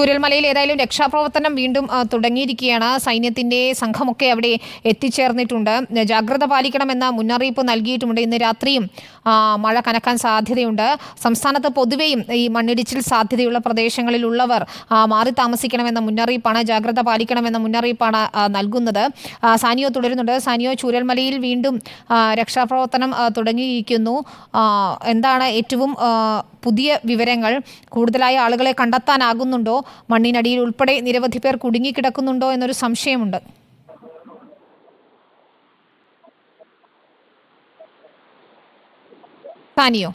ചൂരൽമലയിൽ ഏതായാലും രക്ഷാപ്രവർത്തനം വീണ്ടും തുടങ്ങിയിരിക്കുകയാണ്. സൈന്യത്തിന്റെ സംഘമൊക്കെ അവിടെ എത്തിച്ചേർന്നിട്ടുണ്ട്. ജാഗ്രത പാലിക്കണമെന്ന മുന്നറിയിപ്പ് നൽകിയിട്ടുമുണ്ട്. ഇന്ന് രാത്രിയും മഴ കനക്കാൻ സാധ്യതയുണ്ട്. സംസ്ഥാനത്ത് പൊതുവെയും ഈ മണ്ണിടിച്ചിൽ സാധ്യതയുള്ള പ്രദേശങ്ങളിലുള്ളവർ മാറി താമസിക്കണമെന്ന മുന്നറിയിപ്പാണ് ജാഗ്രത പാലിക്കണമെന്ന മുന്നറിയിപ്പാണ് നൽകുന്നത്. സാനിയോ തുടരുന്നുണ്ട്. സാനിയോ ചൂരൽമലയിൽ വീണ്ടും രക്ഷാപ്രവർത്തനം തുടങ്ങിയിരിക്കുന്നു. എന്താണ് ഏറ്റവും പുതിയ വിവരങ്ങൾ? കൂടുതലായ ആളുകളെ കണ്ടെത്താനാകുന്നുണ്ടോ? മണ്ണിനടിയിൽ ഉൾപ്പെടെ നിരവധി പേർ കുടുങ്ങിക്കിടക്കുന്നുണ്ടോ എന്നൊരു സംശയമുണ്ട്. സാനിയോ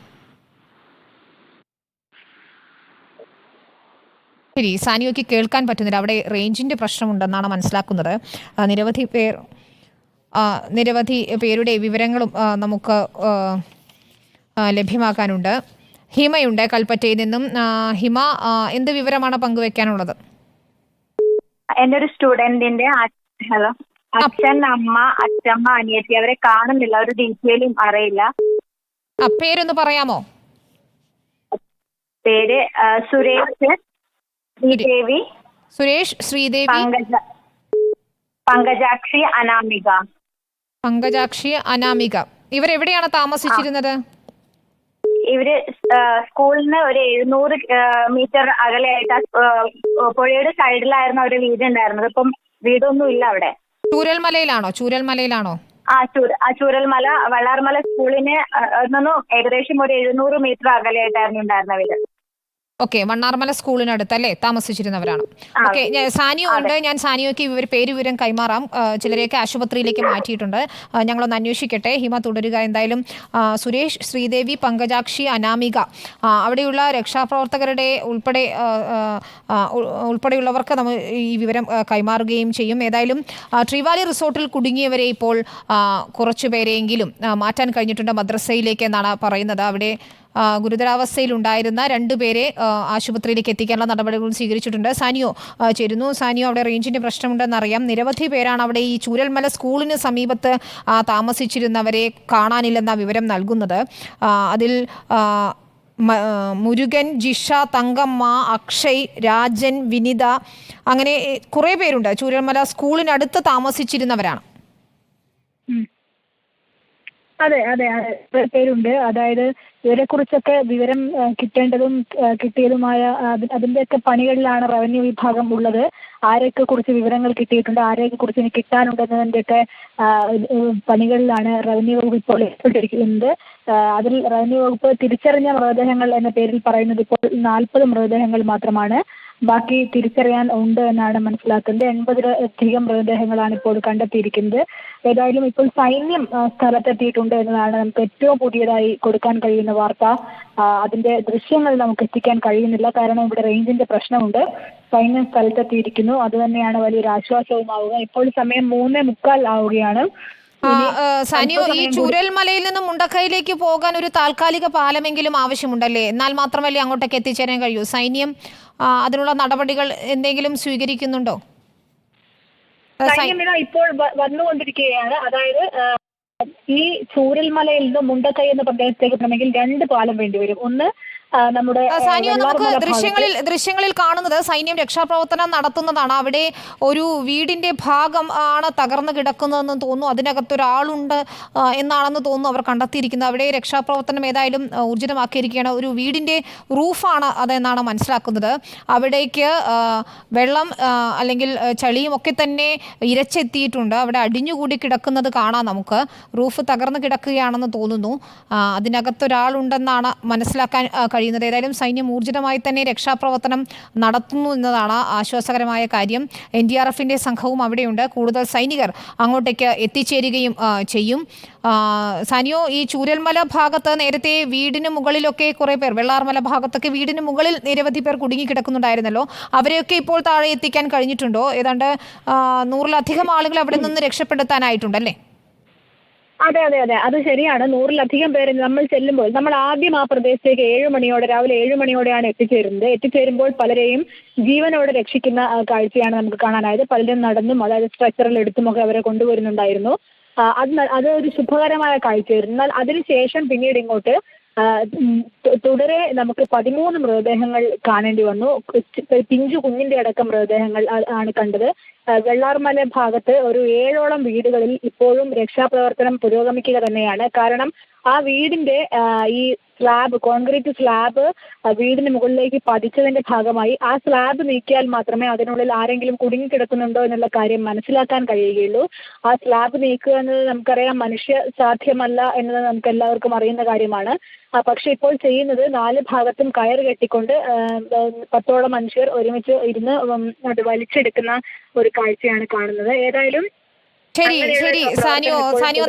ശരി സാനിയോയ്ക്ക് കേൾക്കാൻ പറ്റുന്നില്ല. അവിടെ റേഞ്ചിന്റെ പ്രശ്നമുണ്ടെന്നാണ് മനസ്സിലാക്കുന്നത്. നിരവധി പേർ നിരവധി പേരുടെ വിവരങ്ങളും നമുക്ക് ലഭ്യമാക്കാനുണ്ട്. ഹിമയുണ്ട് കൽപ്പറ്റയിൽ നിന്നും. ഹിമ എന്ത് വിവരമാണ് പങ്കുവെക്കാനുള്ളത്? എന്റെ ഒരു സ്റ്റുഡന്റിന്റെ ഹലോ അച്ഛൻ അമ്മ അച്ഛമ്മ അനിയത്തി അവരെ കാണുന്നില്ല. ഒരു ഡീറ്റെയിലും അറിയില്ല. പേരൊന്ന് പറയാമോ? പേര് സുരേഷ് ശ്രീദേവി സുരേഷ് ശ്രീദേവി പങ്കജ പങ്കജാക്ഷി അനാമിക. പങ്കജാക്ഷി അനാമിക. ഇവരെവിടെയാണ് താമസിച്ചിരുന്നത്? ഇവർ സ്കൂളിന് ഒരു എഴുന്നൂറ് മീറ്റർ അകലെയായിട്ട് പുഴയുടെ സൈഡിലായിരുന്നു അവരുടെ വീട് ഉണ്ടായിരുന്നത് ഇപ്പം വീടൊന്നും ഇല്ല അവിടെ. ചൂരൽമലയിലാണോ? ചൂരൽമലയിലാണോ? ആ ചൂര ആ ചൂരൽമല വള്ളാർമല സ്കൂളിന് നിന്നും ഏകദേശം ഒരു എഴുന്നൂറ് മീറ്റർ അകലെയായിട്ടായിരുന്നു ഉണ്ടായിരുന്ന വീട് ഓക്കെ വണ്ണാർമല സ്കൂളിനടുത്ത് അല്ലേ താമസിച്ചിരുന്നവരാണ് ഓക്കെ സാനിയോ ഉണ്ട് ഞാൻ സാനിയോയ്ക്ക് ഇവർ പേര് വിവരം കൈമാറാം ചിലരെയൊക്കെ ആശുപത്രിയിലേക്ക് മാറ്റിയിട്ടുണ്ട്. ഞങ്ങളൊന്ന് അന്വേഷിക്കട്ടെ. ഹിമ തുടരുക. എന്തായാലും സുരേഷ് ശ്രീദേവി പങ്കജാക്ഷി അനാമിക അവിടെയുള്ള രക്ഷാപ്രവർത്തകരുടെ ഉൾപ്പെടെ ഉൾപ്പെടെയുള്ളവർക്ക് നമ്മൾ ഈ വിവരം കൈമാറുകയും ചെയ്യും. ഏതായാലും ട്രിവാലി റിസോർട്ടിൽ കുടുങ്ങിയവരെ ഇപ്പോൾ കുറച്ചു കുറച്ചുപേരെയെങ്കിലും മാറ്റാൻ കഴിഞ്ഞിട്ടുണ്ട് മദ്രസയിലേക്ക് എന്നാണ് പറയുന്നത്. അവിടെ ഗുരുതരാവസ്ഥയിലുണ്ടായിരുന്ന രണ്ടുപേരെ ആശുപത്രിയിലേക്ക് എത്തിക്കാനുള്ള നടപടികൾ സ്വീകരിച്ചിട്ടുണ്ട്. സാനിയോ ചേരുന്നു. സാനിയോ അവിടെ റേഞ്ചിന്റെ പ്രശ്നമുണ്ടെന്ന് അറിയാം നിരവധി പേരാണ് അവിടെ ഈ ചൂരൽമല സ്കൂളിന് സമീപത്ത് താമസിച്ചിരുന്നവരെ കാണാനില്ലെന്ന വിവരം നൽകുന്നത്. അതിൽ മുരുകൻ ജിഷ തങ്കമ്മ അക്ഷയ് രാജൻ വിനിത അങ്ങനെ കുറേ പേരുണ്ട്. ചൂരൽമല സ്കൂളിനടുത്ത് താമസിച്ചിരുന്നവരാണ്. അതെ അതെ അതെ. പേരുണ്ട്. അതായത് ഇവരെ കുറിച്ചൊക്കെ വിവരം കിട്ടേണ്ടതും കിട്ടിയതുമായ അത് അതിന്റെയൊക്കെ പണികളിലാണ് റവന്യൂ വിഭാഗം ഉള്ളത്. ആരെയൊക്കെ കുറിച്ച് വിവരങ്ങൾ കിട്ടിയിട്ടുണ്ട് ആരെയൊക്കെ കുറിച്ച് ഇനി കിട്ടാനുണ്ടെന്നതിന്റെയൊക്കെ ആ, പണികളിലാണ് റവന്യൂ വകുപ്പ് ഇപ്പോൾ ഏർപ്പെട്ടിരിക്കുന്നത്. അതിൽ റവന്യൂ വകുപ്പ് തിരിച്ചറിഞ്ഞ മൃതദേഹങ്ങൾ എന്ന പേരിൽ പറയുന്നത് ഇപ്പോൾ നാൽപ്പത് മൃതദേഹങ്ങൾ മാത്രമാണ്. ബാക്കി തിരിച്ചറിയാൻ ഉണ്ട് എന്നാണ് മനസ്സിലാക്കുന്നത്. എൺപതിലധികം മൃതദേഹങ്ങളാണ് ഇപ്പോൾ കണ്ടെത്തിയിരിക്കുന്നത്. ഏതായാലും ഇപ്പോൾ സൈന്യം സ്ഥലത്തെത്തിയിട്ടുണ്ട് എന്നതാണ് നമുക്ക് ഏറ്റവും പുതിയതായി കൊടുക്കാൻ കഴിയുന്ന വാർത്ത. അതിന്റെ ദൃശ്യങ്ങൾ നമുക്ക് എത്തിക്കാൻ കഴിയുന്നില്ല. കാരണം ഇവിടെ റേഞ്ചിന്റെ പ്രശ്നമുണ്ട്. സൈന്യം സ്ഥലത്തെത്തിയിരിക്കുന്നു. അത് തന്നെയാണ് വലിയൊരു ആശ്വാസവുമാവുക ഇപ്പോൾ സമയം മൂന്നേ മുക്കാൽ ആവുകയാണ്. സാനിയോ ഈ ചൂരൽമലയിൽ നിന്നും മുണ്ടക്കൈയിലേക്ക് പോകാൻ ഒരു താൽക്കാലിക പാലമെങ്കിലും ആവശ്യമുണ്ടല്ലേ? എന്നാൽ മാത്രമല്ലേ അങ്ങോട്ടേക്ക് എത്തിച്ചേരാൻ കഴിയൂ. സൈന്യം അതിനുള്ള നടപടികൾ എന്തെങ്കിലും സ്വീകരിക്കുന്നുണ്ടോ? ഇപ്പോൾ വന്നുകൊണ്ടിരിക്കുകയാണ്. അതായത് ഈ ചൂരൽമലയിൽ നിന്ന് മുണ്ടക്കൈ എന്ന പ്രദേശത്തേക്ക് പോകണമെങ്കിൽ രണ്ട് പാലം വേണ്ടിവരും ഒന്ന് നമ്മുടെ സാനിയോ നമുക്ക് ദൃശ്യങ്ങളിൽ ദൃശ്യങ്ങളിൽ കാണുന്നത് സൈന്യം രക്ഷാപ്രവർത്തനം നടത്തുന്നതാണ്. അവിടെ ഒരു വീടിന്റെ ഭാഗം ആണ് തകർന്നു കിടക്കുന്നതെന്ന് തോന്നുന്നു. അതിനകത്ത് ഒരാളുണ്ട് എന്നാണെന്ന് തോന്നുന്നു അവർ കണ്ടെത്തിയിരിക്കുന്നത്. അവിടെ രക്ഷാപ്രവർത്തനം ഏതായാലും ഊർജിതമാക്കിയിരിക്കുകയാണ് ഒരു വീടിന്റെ റൂഫാണ് അതെന്നാണ് മനസ്സിലാക്കുന്നത്. അവിടേക്ക് വെള്ളം അല്ലെങ്കിൽ ചളിയും ഒക്കെ തന്നെ ഇരച്ചെത്തിയിട്ടുണ്ട്. അവിടെ അടിഞ്ഞുകൂടി കിടക്കുന്നത് കാണാം നമുക്ക്. റൂഫ് തകർന്നു കിടക്കുകയാണെന്ന് തോന്നുന്നു. അതിനകത്ത് ഒരാളുണ്ടെന്നാണ് മനസ്സിലാക്കാൻ ആ, കഴിയുന്നത് ഏതായാലും സൈന്യം ഊർജിതമായി തന്നെ രക്ഷാപ്രവർത്തനം നടത്തുന്നു എന്നതാണ് ആശ്വാസകരമായ കാര്യം. എൻ ഡി ആർ എഫിന്റെ സംഘവും അവിടെയുണ്ട്. കൂടുതൽ സൈനികർ അങ്ങോട്ടേക്ക് എത്തിച്ചേരുകയും ചെയ്യും. സാനിയോ ഈ ചൂരൽമല ഭാഗത്ത് നേരത്തെ വീടിന് മുകളിലൊക്കെ കുറേ പേർ വെള്ളാർമല ഭാഗത്തൊക്കെ വീടിന് മുകളിൽ നിരവധി പേർ കുടുങ്ങിക്കിടക്കുന്നുണ്ടായിരുന്നല്ലോ. അവരെയൊക്കെ ഇപ്പോൾ താഴെ എത്തിക്കാൻ കഴിഞ്ഞിട്ടുണ്ടോ? ഏതാണ്ട് നൂറിലധികം ആളുകൾ അവിടെ നിന്ന് രക്ഷപ്പെടുത്താനായിട്ടുണ്ടല്ലേ അതെ അതെ അതെ. അത് ശരിയാണ്. നൂറിലധികം പേര് നമ്മൾ ചെല്ലുമ്പോൾ നമ്മൾ ആദ്യം ആ പ്രദേശത്തേക്ക് ഏഴ് മണിയോടെ രാവിലെ ഏഴ് മണിയോടെയാണ് എത്തിച്ചേരുന്നത്. എത്തിച്ചേരുമ്പോൾ പലരെയും ജീവനോടെ രക്ഷിക്കുന്ന കാഴ്ചയാണ് നമുക്ക് കാണാനായത്. പലരും നടന്നും അതായത് സ്ട്രെച്ചറിൽ എടുത്തുമൊക്കെ അവരെ കൊണ്ടുവരുന്നുണ്ടായിരുന്നു. അത് അത് ഒരു ശുഭകരമായ കാഴ്ചയായിരുന്നു. എന്നാൽ അതിനുശേഷം പിന്നീട് ഇങ്ങോട്ട് തുടരെ നമുക്ക് പതിമൂന്ന് മൃതദേഹങ്ങൾ കാണേണ്ടി വന്നു. പിഞ്ചു കുഞ്ഞിന്റെ അടക്കം മൃതദേഹങ്ങൾ ആണ് കണ്ടത്. വെള്ളാർമല ഭാഗത്ത് ഒരു ഏഴോളം വീടുകളിൽ ഇപ്പോഴും രക്ഷാപ്രവർത്തനം പുരോഗമിക്കുക തന്നെയാണ്. കാരണം ആ വീടിന്റെ ഈ സ്ലാബ് കോൺക്രീറ്റ് സ്ലാബ് വീടിന് മുകളിലേക്ക് പതിച്ചതിന്റെ ഭാഗമായി ആ സ്ലാബ് നീക്കിയാൽ മാത്രമേ അതിനുള്ളിൽ ആരെങ്കിലും കുടുങ്ങിക്കിടക്കുന്നുണ്ടോ എന്നുള്ള കാര്യം മനസ്സിലാക്കാൻ കഴിയുകയുള്ളൂ. ആ സ്ലാബ് നീക്കുക എന്നത് നമുക്കറിയാം മനുഷ്യ സാധ്യമല്ല എന്നത് നമുക്ക് എല്ലാവർക്കും അറിയുന്ന കാര്യമാണ്. ആ, പക്ഷെ ഇപ്പോൾ ചെയ്യുന്നത് നാല് ഭാഗത്തും കയർ കെട്ടിക്കൊണ്ട് പത്തോളം മനുഷ്യർ ഒരുമിച്ച് ഇരുന്ന് അത് വലിച്ചെടുക്കുന്ന ഒരു കാഴ്ചയാണ് കാണുന്നത് ഏതായാലും ശരി ശരി സാനിയോ സാനിയോ.